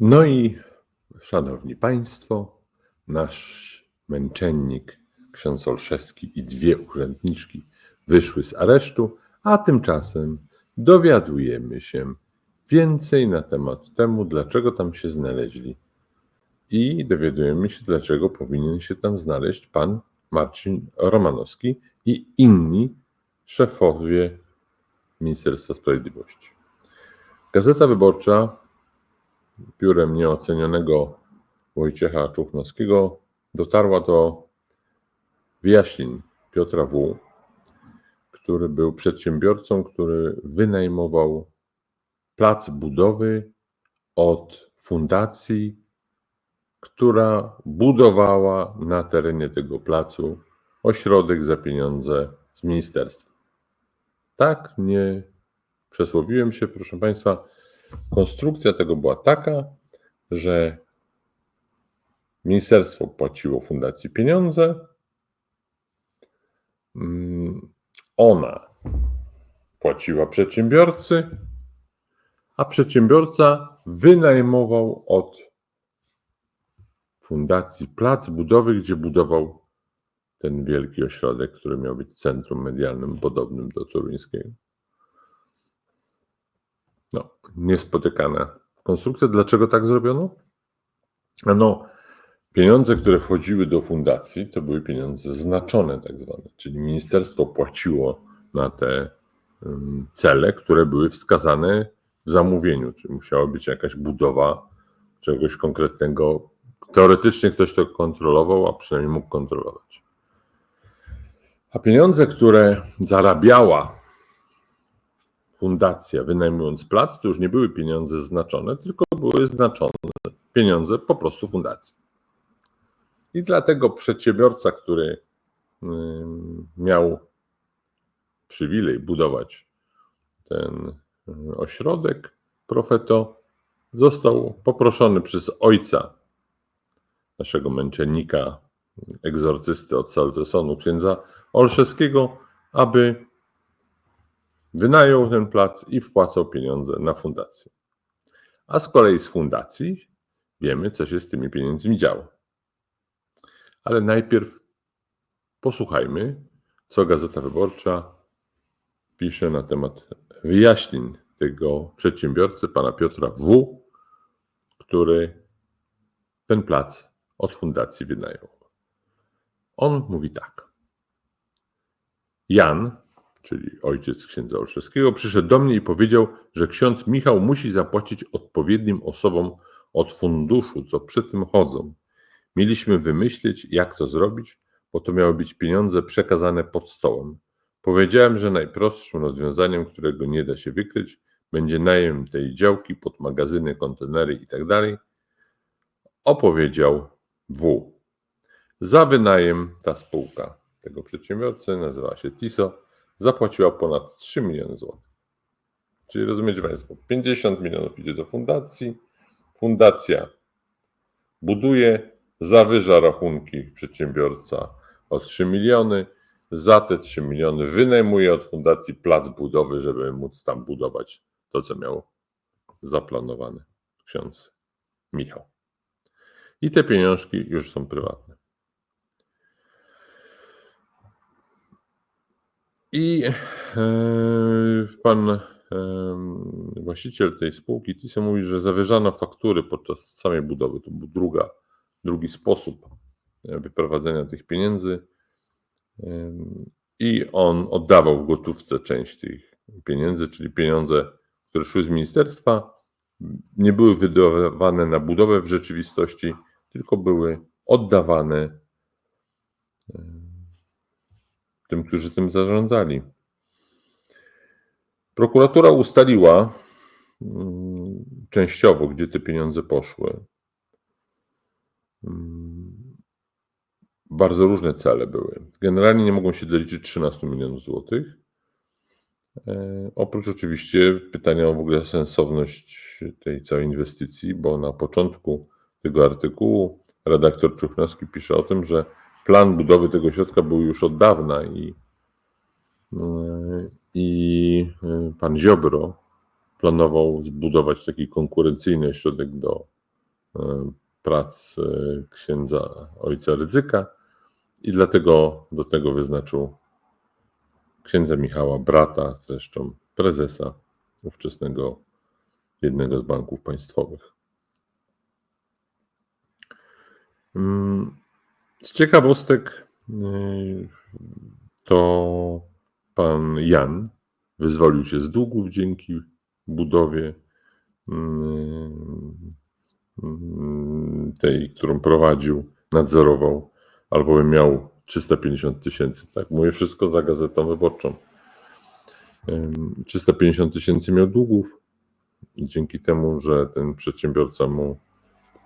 No i szanowni państwo, nasz męczennik, ksiądz Olszewski i dwie urzędniczki wyszły z aresztu, a tymczasem dowiadujemy się więcej na temat temu, dlaczego tam się znaleźli. I dowiadujemy się, dlaczego powinien się tam znaleźć pan Marcin Romanowski i inni szefowie Ministerstwa Sprawiedliwości. Gazeta Wyborcza biurem nieocenionego Wojciecha Czuchnowskiego dotarła do wyjaśnień Piotra W., który był przedsiębiorcą, który wynajmował plac budowy od fundacji, która budowała na terenie tego placu ośrodek za pieniądze z ministerstwa. Tak, nie przesłowiłem się, proszę Państwa. Konstrukcja tego była taka, że ministerstwo płaciło fundacji pieniądze. Mm, Ona płaciła przedsiębiorcy, a przedsiębiorca wynajmował od fundacji plac budowy, gdzie budował ten wielki ośrodek, który miał być centrum medialnym podobnym do toruńskiego. No, niespotykana konstrukcja. Dlaczego tak zrobiono? No, pieniądze, które wchodziły do fundacji, to były pieniądze znaczone, tak zwane, czyli ministerstwo płaciło na te cele, które były wskazane w zamówieniu, czyli musiała być jakaś budowa czegoś konkretnego. Teoretycznie ktoś to kontrolował, a przynajmniej mógł kontrolować. A pieniądze, które zarabiała fundacja, wynajmując plac, to już nie były pieniądze znaczone, tylko były znaczone pieniądze po prostu fundacji. I dlatego przedsiębiorca, który miał przywilej budować ten y, ośrodek, Profeto, został poproszony przez ojca naszego męczennika, egzorcysty od Salcesonu, księdza Olszewskiego, aby wynajął ten plac i wpłacał pieniądze na fundację. A z kolei z fundacji wiemy, co się z tymi pieniędzmi działo. Ale najpierw posłuchajmy, co Gazeta Wyborcza pisze na temat wyjaśnień tego przedsiębiorcy, pana Piotra W., który ten plac od fundacji wynajął. On mówi tak. Jan, czyli ojciec księdza Olszewskiego, przyszedł do mnie i powiedział, że ksiądz Michał musi zapłacić odpowiednim osobom od funduszu, co przy tym chodzą. Mieliśmy wymyślić, jak to zrobić, bo to miały być pieniądze przekazane pod stołem. Powiedziałem, że najprostszym rozwiązaniem, którego nie da się wykryć, będzie najem tej działki pod magazyny, kontenery itd. Opowiedział W. Za wynajem ta spółka tego przedsiębiorcy, nazywała się TISO, zapłaciła ponad 3 miliony złotych. Czyli rozumiecie Państwo, 50 milionów idzie do fundacji, fundacja buduje, zawyża rachunki przedsiębiorca o 3 miliony, za te 3 miliony wynajmuje od fundacji plac budowy, żeby móc tam budować to, co miał zaplanowane ksiądz Michał. I te pieniążki już są prywatne. I e, pan e, właściciel tej spółki TISO mówi, że zawyżano faktury podczas samej budowy. To był druga, drugi sposób e, wyprowadzenia tych pieniędzy. I on oddawał w gotówce część tych pieniędzy, czyli pieniądze, które szły z ministerstwa, nie były wydawane na budowę w rzeczywistości, tylko były oddawane tym, którzy tym zarządzali. Prokuratura ustaliła mm, częściowo, gdzie te pieniądze poszły. Mm, bardzo różne cele były. Generalnie nie mogą się doliczyć 13 milionów złotych. E, oprócz oczywiście pytania o w ogóle sensowność tej całej inwestycji, bo na początku tego artykułu redaktor Czuchnowski pisze o tym, że plan budowy tego środka był już od dawna i, i pan Ziobro planował zbudować taki konkurencyjny środek do e, prac e, księdza ojca Rydzyka i dlatego do tego wyznaczył księdza Michała, brata zresztą prezesa ówczesnego jednego z banków państwowych. Mm, Z ciekawostek yy, to pan Jan wyzwolił się z długów dzięki budowie mm, mm, tej, którą prowadził, nadzorował, albowiem miał 350 tysięcy. Tak, mówię wszystko za gazetą wyborczą. Ym, 350 tysięcy miał długów. Dzięki temu, że ten przedsiębiorca mu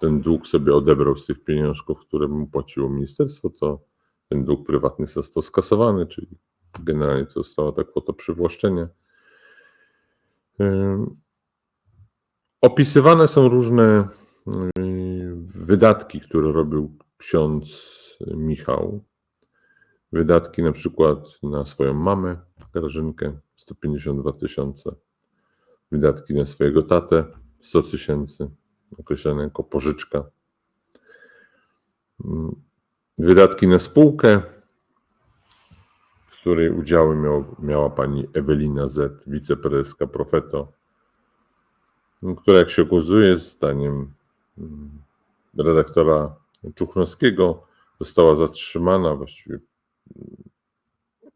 ten dług sobie odebrał z tych pieniążków, które mu płaciło ministerstwo, to ten dług prywatny został skasowany, czyli generalnie to została ta kwota przywłaszczenia. Opisywane są różne yy, wydatki, które robił ksiądz Michał. Wydatki na przykład na swoją mamę, Grażynkę, 152 tysiące. Wydatki na swojego tatę, 100 tysięcy, określane jako pożyczka. Mm, Wydatki na spółkę, w której udziały miał, miała pani Ewelina Z., wiceprezeska Profeto, no, która jak się okazuje, zdaniem mm, redaktora Czuchrowskiego, została zatrzymana, właściwie mm,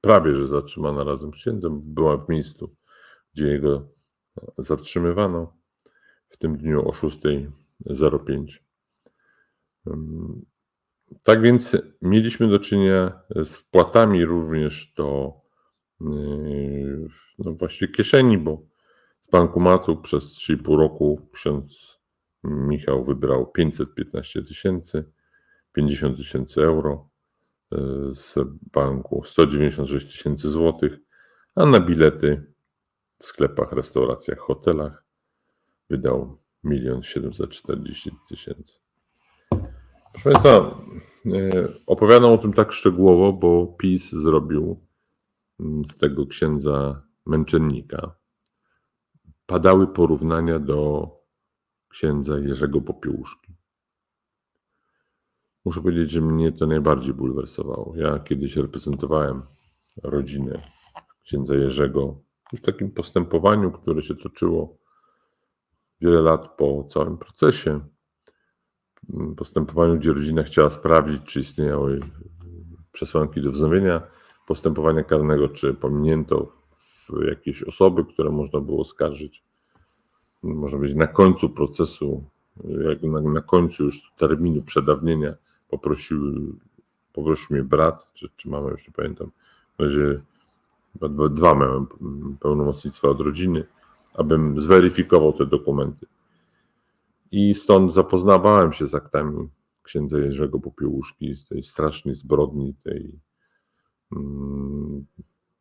prawie że zatrzymana razem z księdzem, była w miejscu, gdzie jego zatrzymywano w tym dniu o 6.05. Ym, Tak więc mieliśmy do czynienia z wpłatami również do yy, no właściwie kieszeni, bo z bankomatu przez 3,5 roku ksiądz Michał wybrał 515 tysięcy, 50 tysięcy euro, yy, z banku 196 tysięcy złotych, a na bilety w sklepach, restauracjach, hotelach wydał 1 740 tysięcy. Proszę Państwa, yy, opowiadam o tym tak szczegółowo, bo PiS zrobił mm, z tego księdza męczennika. Padały porównania do księdza Jerzego Popiełuszki. Muszę powiedzieć, że mnie to najbardziej bulwersowało. Ja kiedyś reprezentowałem rodzinę księdza Jerzego w takim postępowaniu, które się toczyło wiele lat po całym procesie. Postępowaniu, gdzie rodzina chciała sprawdzić, czy istniały przesłanki do wznowienia postępowania karnego, czy pominięto jakieś osoby, które można było skarżyć. Może być na końcu procesu, jak na, końcu już terminu przedawnienia poprosił, poprosił mnie brat, czy, czy mama, już nie pamiętam. W razie dwa miałem pełnomocnictwa od rodziny, abym zweryfikował te dokumenty. I stąd zapoznawałem się z aktami księdza Jerzego Popiełuszki, z tej strasznej zbrodni, tej mm,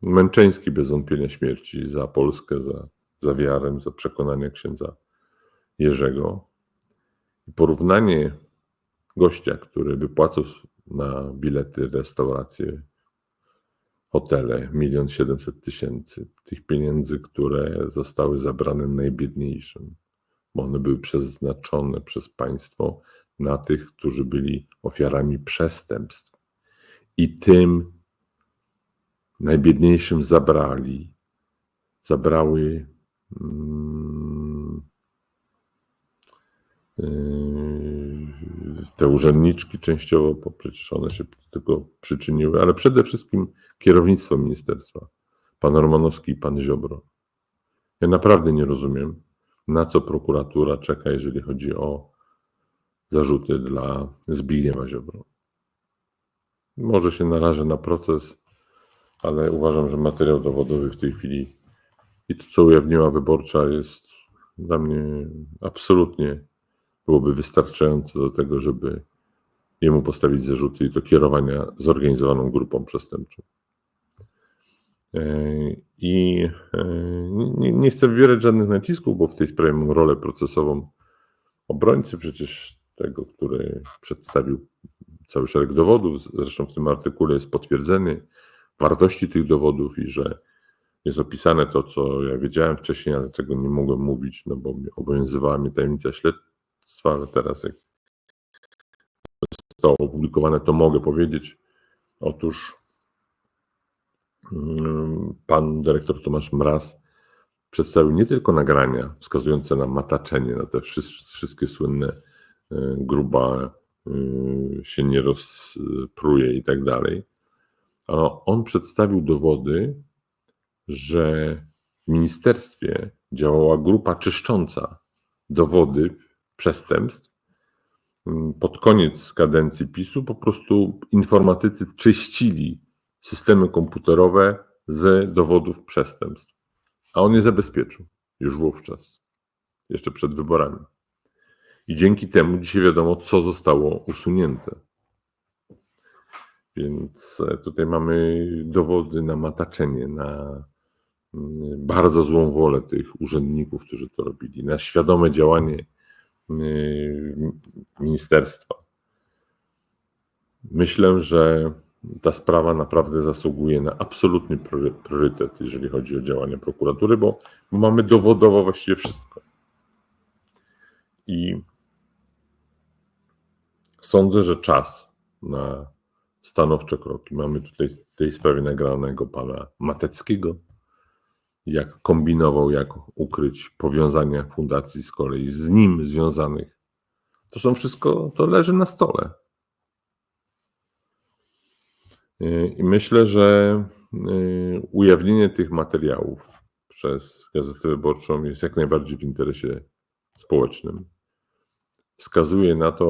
męczeńskiej bez wątpienia śmierci za Polskę, za, za wiarę, za przekonanie księdza Jerzego. Porównanie gościa, który wypłacał na bilety, restauracje, hotele, milion siedemset tysięcy, tych pieniędzy, które zostały zabrane najbiedniejszym, bo one były przeznaczone przez państwo na tych, którzy byli ofiarami przestępstw. I tym najbiedniejszym zabrali, zabrały mm, yy, te urzędniczki częściowo, bo przecież one się do tego przyczyniły, ale przede wszystkim kierownictwo ministerstwa, pan Romanowski i pan Ziobro. Ja naprawdę nie rozumiem, na co prokuratura czeka, jeżeli chodzi o zarzuty dla Zbigniewa Ziobro. Może się narażę na proces, ale uważam, że materiał dowodowy w tej chwili i to, co ujawniła wyborcza, jest dla mnie absolutnie byłoby wystarczające do tego, żeby jemu postawić zarzuty i do kierowania zorganizowaną grupą przestępczą. E, I e, nie, nie chcę wywierać żadnych nacisków, bo w tej sprawie mam rolę procesową obrońcy, przecież tego, który przedstawił cały szereg dowodów. Zresztą w tym artykule jest potwierdzenie wartości tych dowodów i że jest opisane to, co ja wiedziałem wcześniej, ale tego nie mogłem mówić, no bo obowiązywała mnie tajemnica śled- śledztwa, ale teraz jak zostało opublikowane, to mogę powiedzieć. Otóż mm, pan dyrektor Tomasz Mraz przedstawił nie tylko nagrania wskazujące na mataczenie, na te wszys- wszystkie słynne y, gruba y, się nie rozpruje i tak dalej, ale on przedstawił dowody, że w ministerstwie działała grupa czyszcząca dowody przestępstw. Mm, Pod koniec kadencji PiSu po prostu informatycy czyścili systemy komputerowe z dowodów przestępstw. A on je zabezpieczył już wówczas, jeszcze przed wyborami. I dzięki temu dzisiaj wiadomo, co zostało usunięte. Więc e, tutaj mamy dowody na mataczenie, na mm, bardzo złą wolę tych urzędników, którzy to robili, na świadome działanie ministerstwa. Myślę, że ta sprawa naprawdę zasługuje na absolutny priory- priorytet, jeżeli chodzi o działania prokuratury, bo mamy dowodowo właściwie wszystko. I sądzę, że czas na stanowcze kroki. Mamy tutaj w tej sprawie nagranego pana Mateckiego, jak kombinował, jak ukryć powiązania fundacji z kolei z nim związanych. To są wszystko, to leży na stole. Yy, I myślę, że yy, ujawnienie tych materiałów przez Gazetę Wyborczą jest jak najbardziej w interesie społecznym. Wskazuje na to,